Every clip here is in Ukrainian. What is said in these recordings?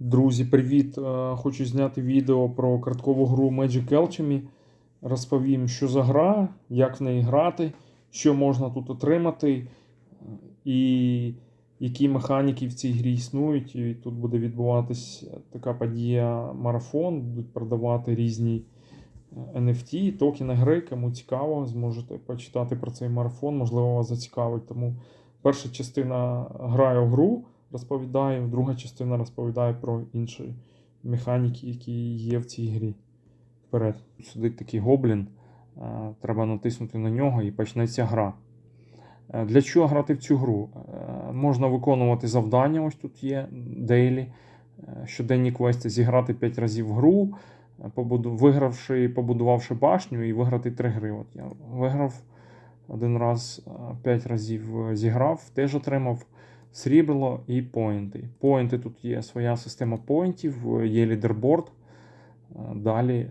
Друзі, привіт! Е, Хочу зняти відео про карткову гру Magic Alchemy. Розповім, що за гра, як в неї грати, що можна тут отримати, е, і які механіки в цій грі існують. І тут буде відбуватись така подія марафон, будуть продавати різні е, NFT, токени гри. Кому цікаво, зможете почитати про цей марафон, можливо, вас зацікавить. Тому перша частина граю гру розповідаю, друга частина розповідає про інші механіки, які є в цій грі. Вперед. Сидить такий гоблін, е, треба натиснути на нього і почнеться гра. Е, Для чого грати в цю гру? Е, Можна виконувати завдання, ось тут є дейлі, щоденні квести, зіграти 5 разів в гру, вигравши, побудувавши башню і виграти 3 гри. От я виграв один раз 5 разів зіграв, теж отримав срібло і поінти. Поінти тут є своя система поінтів, є лідерборд. Е, Далі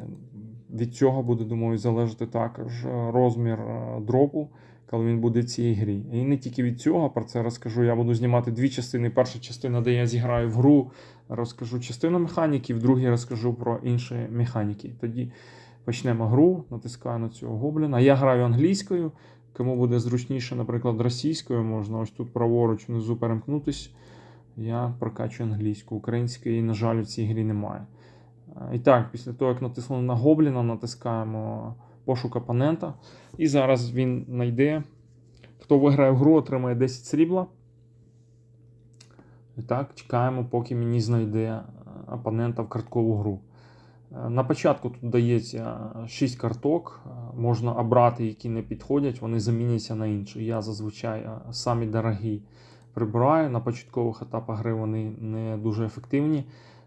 від цього буде, думаю, залежати також е, розмір е, дропу, коли він буде в цій грі. І не тільки від цього, про це розкажу. Я буду знімати дві частини. Перша частина, де я зіграю в гру, розкажу частину механіки, в другій розкажу про інші механіки. Тоді почнемо гру, натискаю на цього гобліна. Я граю англійською. Кому буде зручніше, наприклад, російською, можна ось тут праворуч внизу перемкнутись. Я прокачую англійську. Української, на жаль, в цій грі немає. Е, І так, після того, як натиснули на гобліна, натискаємо пошук опонента. І зараз він знайде. Хто виграє в гру, отримає 10 срібла. І так, чекаємо, поки мені знайде е, опонента в карткову гру. Е, На початку тут дається 6 карток, е, можна обрати, які не підходять, вони заміняться на інші. Я зазвичай е, самі дорогі прибираю. На початкових етапах гри вони не дуже ефективні.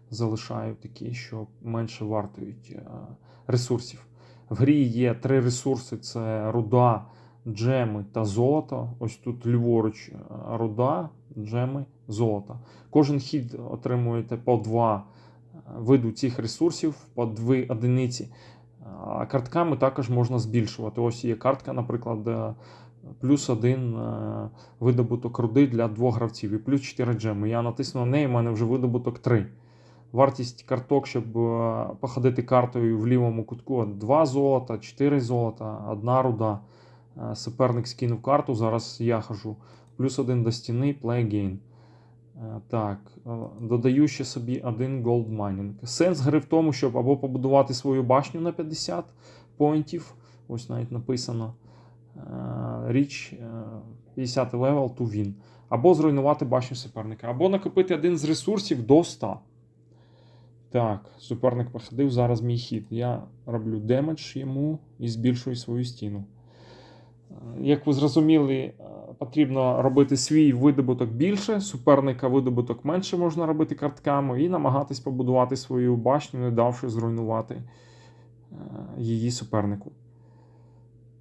Залишаю такі, що менше вартують е, ресурсів. В грі є три ресурси: це руда, джеми та золото. Ось тут ліворуч е, руда, джеми, золото. Кожен хід отримуєте по два е, виду цих ресурсів, по дві одиниці. А картками також можна збільшувати. Ось є картка, наприклад, е, плюс один е, видобуток руди для двох гравців і плюс 4 джеми. Я натисну на неї, в мене вже видобуток 3. Вартість карток, щоб е, походити картою в лівому кутку 2 золота, 4 золота, 1 руда. Суперник скинув карту, зараз я хожу. Плюс один до стіни, play again. Е, Так, е, додаю ще собі один gold mining. Сенс гри в тому, щоб або побудувати свою башню на 50 поінтів. Ось навіть написано. е, Річ е, 50 левел to win. Або зруйнувати башню суперника, або накопити один з ресурсів до 100. Так, суперник походив, зараз мій хід. Я роблю демедж йому і збільшую свою стіну. Як ви зрозуміли, потрібно робити свій видобуток більше, суперника видобуток менше можна робити картками, і намагатись побудувати свою башню, не давши зруйнувати е, її супернику.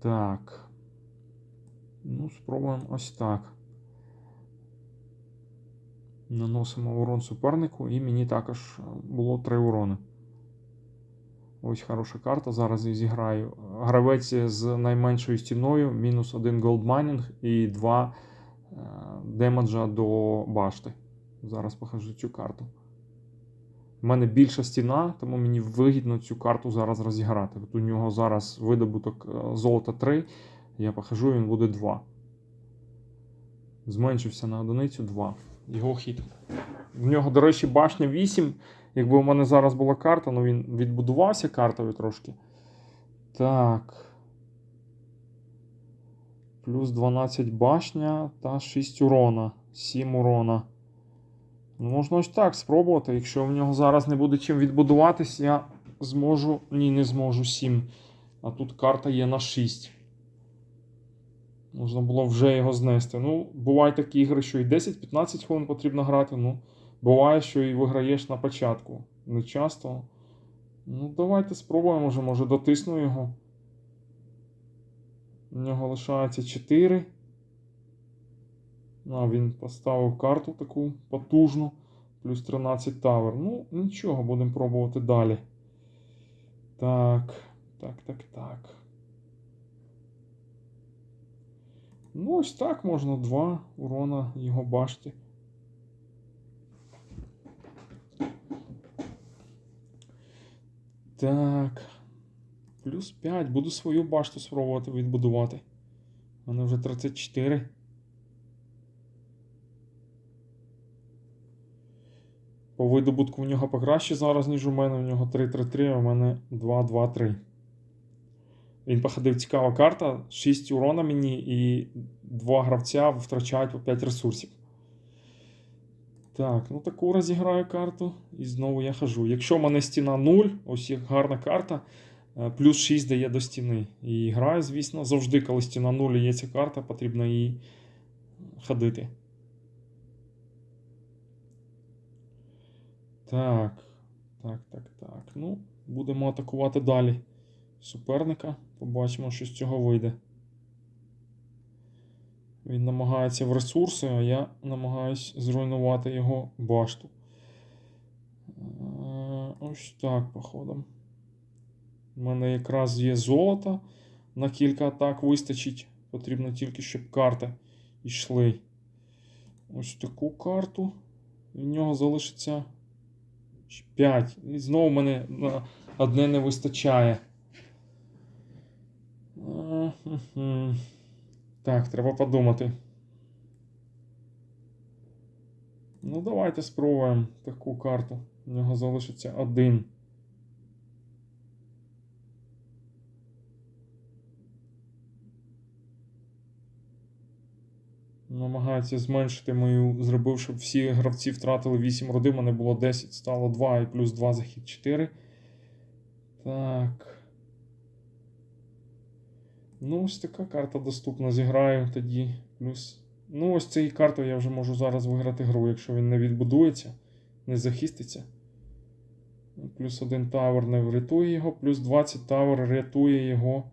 Так. Ну, спробуємо ось так. Наносимо урон супернику, і мені також було 3 урони. Ось хороша карта. Зараз я зіграю. Гравець з найменшою стіною, мінус 1 голдмайнінг і 2 е, демеджа до башти. Зараз покажу цю карту. У мене більша стіна, тому мені вигідно цю карту зараз розіграти. От у нього зараз видобуток е, золота 3. Я покажу, він буде 2. Зменшився на одиницю 2. Його хід. В нього, до речі, башня 8. Якби у мене зараз була карта, ну він відбудувався картою трошки. Так. Плюс 12 башня та 6 урона. 7 урона. Ну, можна ось так спробувати. Якщо в нього зараз не буде чим відбудуватись, я зможу. Ні, не зможу 7. А тут карта є на 6. Можна було вже його знести. Ну, бувають такі ігри, що і 10-15 хвилин потрібно грати. Ну, буває, що і виграєш на початку. Не часто. Ну, давайте спробуємо вже, може, дотисну його. У нього лишається 4. А, він поставив карту таку потужну. Плюс 13 тавер. Ну, нічого, будемо пробувати далі. Так, так, так, так. Ну, ось так можна два урона його башті. Так. Плюс 5. Буду свою башту спробувати відбудувати. У мене вже 34. По видобутку в нього покраще зараз, ніж у мене. У нього 3-3-3, а у мене 2-2-3. Він походив цікава карта. 6 урона мені і 2 гравця втрачають по 5 ресурсів. Так, ну таку розіграю карту. І знову я хожу. Якщо в мене стіна 0, ось як гарна карта, е, плюс 6 дає до стіни. І граю, звісно, завжди, коли стіна 0 є ця карта, потрібно її ходити. Так, так, так, так. Ну, будемо атакувати далі суперника. Побачимо, що з цього вийде. Він намагається в ресурси, а я намагаюсь зруйнувати його башту. Е, Ось так, походом. У мене якраз є золото. На кілька атак вистачить. Потрібно тільки, щоб карти йшли. Ось таку карту. В нього залишиться 5. І знову мене одне не вистачає. Так, треба подумати. Ну, давайте спробуємо таку карту. У нього залишиться один. Намагається зменшити мою, зробив, щоб всі гравці втратили 8 роди, мене було 10, стало 2 і плюс 2 захід 4. Так. Ну, ось така карта доступна. Зіграю тоді. Плюс. Ну, ось цією картою я вже можу зараз виграти гру, якщо він не відбудується, не захиститься. Плюс один тавер не врятує його, плюс 20 тавер рятує його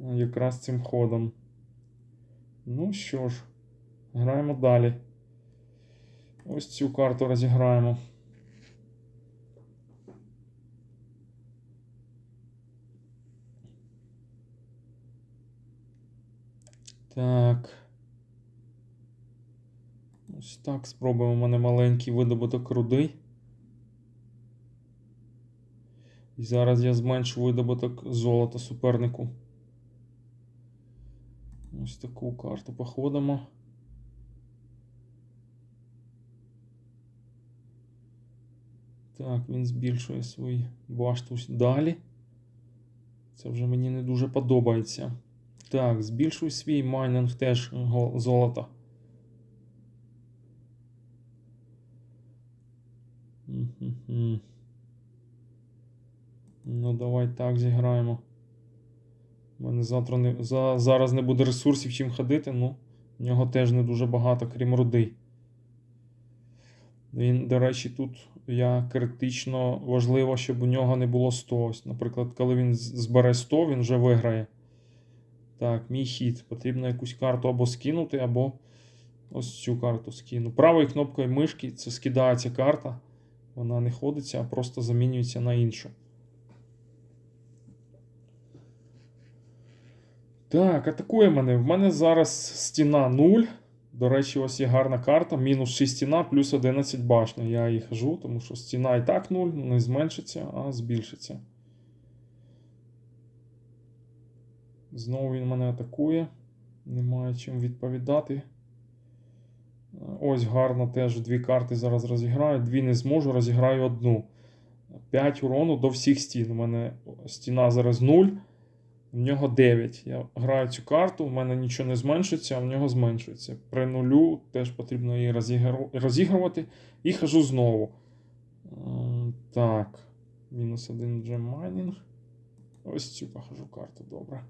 е, якраз цим ходом. Ну що ж, граємо далі. Ось цю карту розіграємо. Так. Ось так, спробуємо. У мене маленький видобуток руди. І зараз я зменшу видобуток золота супернику. Ось таку карту походимо. Так, він збільшує свою башту далі. Це вже мені не дуже подобається. Так, збільшуй свій майнинг теж золота. Ну, давай так зіграємо. У мене завтра не, за, зараз не буде ресурсів чим ходити, ну, в нього теж не дуже багато, крім руди. Він, до речі, тут я критично важливо, щоб у нього не було 100. Ось, Наприклад, коли він збере 100, він вже виграє. Так, мій хід. Потрібно якусь карту або скинути, або ось цю карту скину. Правою кнопкою мишки це скидається карта. Вона не ходиться, а просто замінюється на іншу. Так, атакує мене. В мене зараз стіна 0. До речі, ось є гарна карта. Мінус 6 стіна, плюс 11 башня. Я її хожу, тому що стіна і так 0, не зменшиться, а збільшиться. Знову він мене атакує. Немає чим відповідати. Ось гарно теж дві карти зараз розіграю. Дві не зможу, розіграю одну. 5 урону до всіх стін. У мене стіна зараз 0, в нього 9. Я граю цю карту, в мене нічого не зменшиться, а в нього зменшується. При нулю теж потрібно її розігрувати. І хожу знову. Ем, Так. Мінус один джем майнінг. Ось цю похожу карту, добре.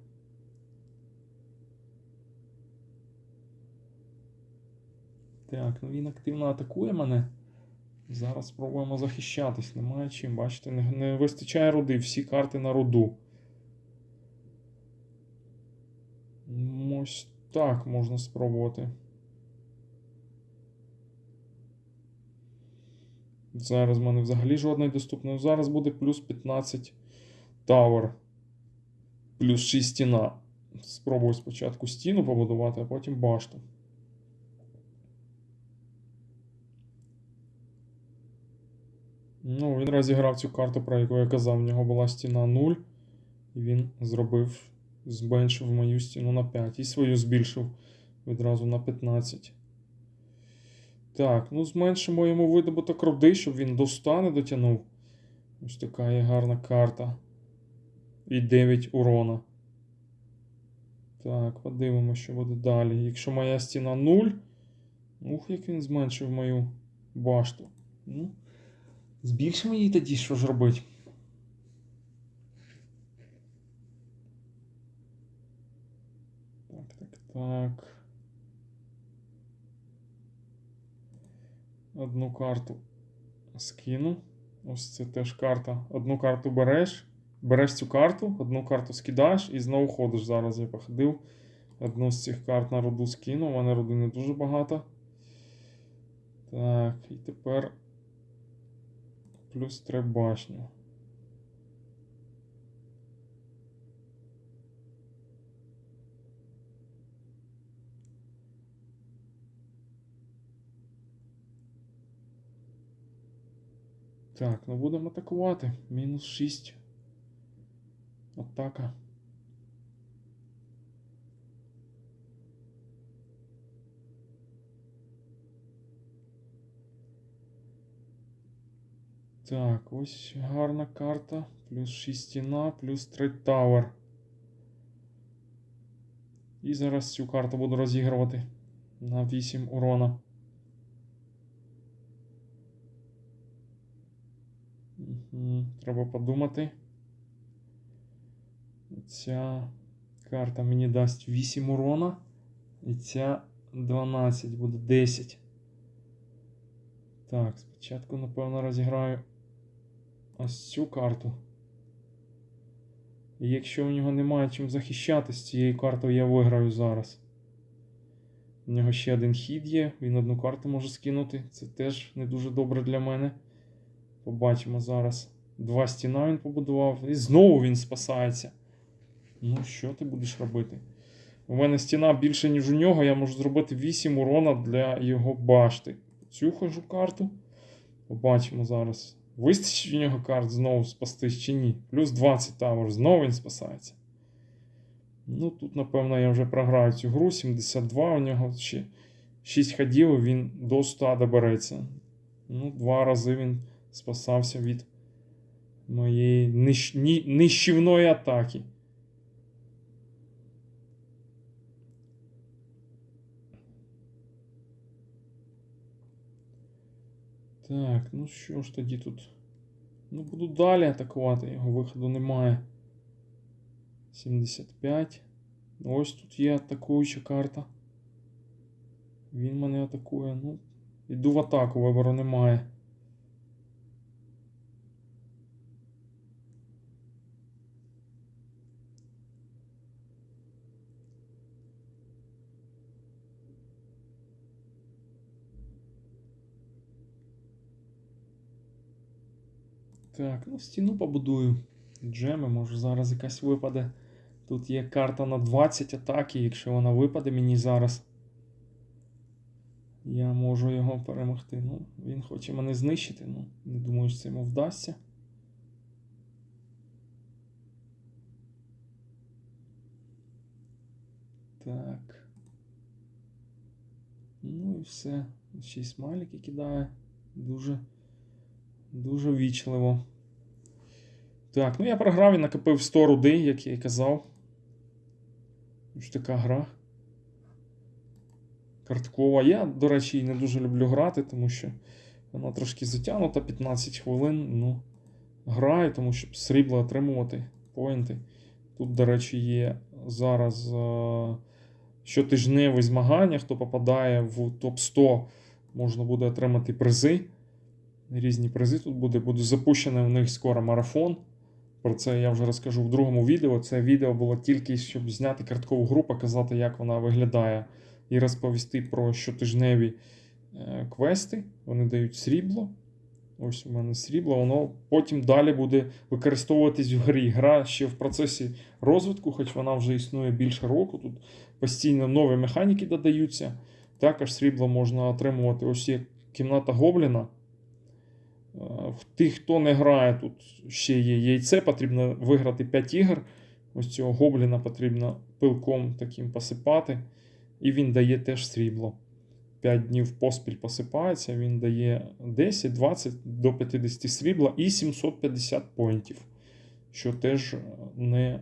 Так, ну він активно атакує мене. Зараз спробуємо захищатись. Немає чим. Бачите, не, не вистачає руди, всі карти на руду. Ну, Ось так можна спробувати. Зараз в мене взагалі жодної доступної. Зараз буде плюс 15 тавер. Плюс 6 стіна. Спробую спочатку стіну побудувати, а потім башту. Ну, він розіграв цю карту, про яку я казав. В нього була стіна 0. І він зробив, зменшив мою стіну на 5. І свою збільшив відразу на 15. Так, ну зменшимо йому видобуток руди, щоб він до 100 не дотягнув. Ось така є гарна карта. І 9 урона. Так, подивимося, що буде далі. Якщо моя стіна 0. Ух, як він зменшив мою башту. Ну, збільшимо її тоді, що ж робить. Так, так, так. Одну карту скину. Ось це теж карта. Одну карту береш. Береш цю карту, одну карту скидаєш і знову ходиш. Зараз я походив. Одну з цих карт на роду скину. У мене роди не дуже багато. Так, і тепер плюс три башню. Так, ну будемо атакувати. Мінус 6. Атака. Так, ось гарна карта. Плюс 6 стіна, плюс 3 тавер. І зараз цю карту буду розігрувати на 8 урона. Мгм, Треба подумати. Ця карта мені дасть 8 урона. І ця 12 буде 10. Так, спочатку, напевно, розіграю ось цю карту. І якщо в нього немає чим захищатись, цією картою я виграю зараз. У нього ще один хід є, він одну карту може скинути. Це теж не дуже добре для мене. Побачимо зараз. Два стіна він побудував. І знову він спасається. Ну, що ти будеш робити? У мене стіна більше, ніж у нього. Я можу зробити 8 урона для його башти. Цю хожу карту. Побачимо зараз. Вистачить у нього карт знову спастись чи ні. Плюс 20 тавер. Знову він спасається. Ну, тут, напевно, я вже програю цю гру. 72 у нього ще 6 ходів, він до 100 добереться. Ну, два рази він спасався від моєї нищ... нищівної атаки. Так, ну що ж тоді тут? Ну, буду далі атакувати, його виходу немає. 75. Ось тут є атакуюча карта. Він мене атакує. Ну, іду в атаку, вибору немає. Так, ну стіну побудую. Джеми, може зараз якась випаде. Тут є карта на 20 атаки, якщо вона випаде мені зараз. Я можу його перемогти. Ну, він хоче мене знищити, ну, не думаю, що це йому вдасться. Так. Ну і все. Ще й смайлики кидає. Дуже. Дуже вічливо. Так, ну я програв і накопив 100 руди, як я і казав. Ось така гра. Карткова. Я, до речі, не дуже люблю грати, тому що вона трошки затягнута 15 хвилин. Ну, граю, тому щоб срібло отримувати поінти. Тут, до речі, є зараз е- щотижневі змагання. Хто попадає в топ-100, можна буде отримати призи. Різні призи тут буде. Буде запущений у них скоро марафон. Про це я вже розкажу в другому відео. Це відео було тільки, щоб зняти карткову гру, показати, як вона виглядає, і розповісти про щотижневі е, квести. Вони дають срібло. Ось у мене срібло, воно потім далі буде використовуватись в грі. Гра ще в процесі розвитку, хоч вона вже існує більше року. Тут постійно нові механіки додаються. Також срібло можна отримувати. Ось є кімната Гобліна. В тих, хто не грає, тут ще є яйце, потрібно виграти 5 ігор. Ось цього гобліна потрібно пилком таким посипати. І він дає теж срібло. 5 днів поспіль посипається, він дає 10, 20 до 50 срібла і 750 поінтів, що теж не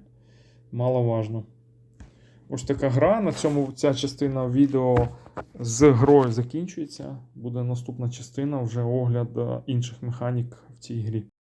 маловажно. Ось така гра. На цьому ця частина відео з грою закінчується. Буде наступна частина, вже огляд е, інших механік в цій грі.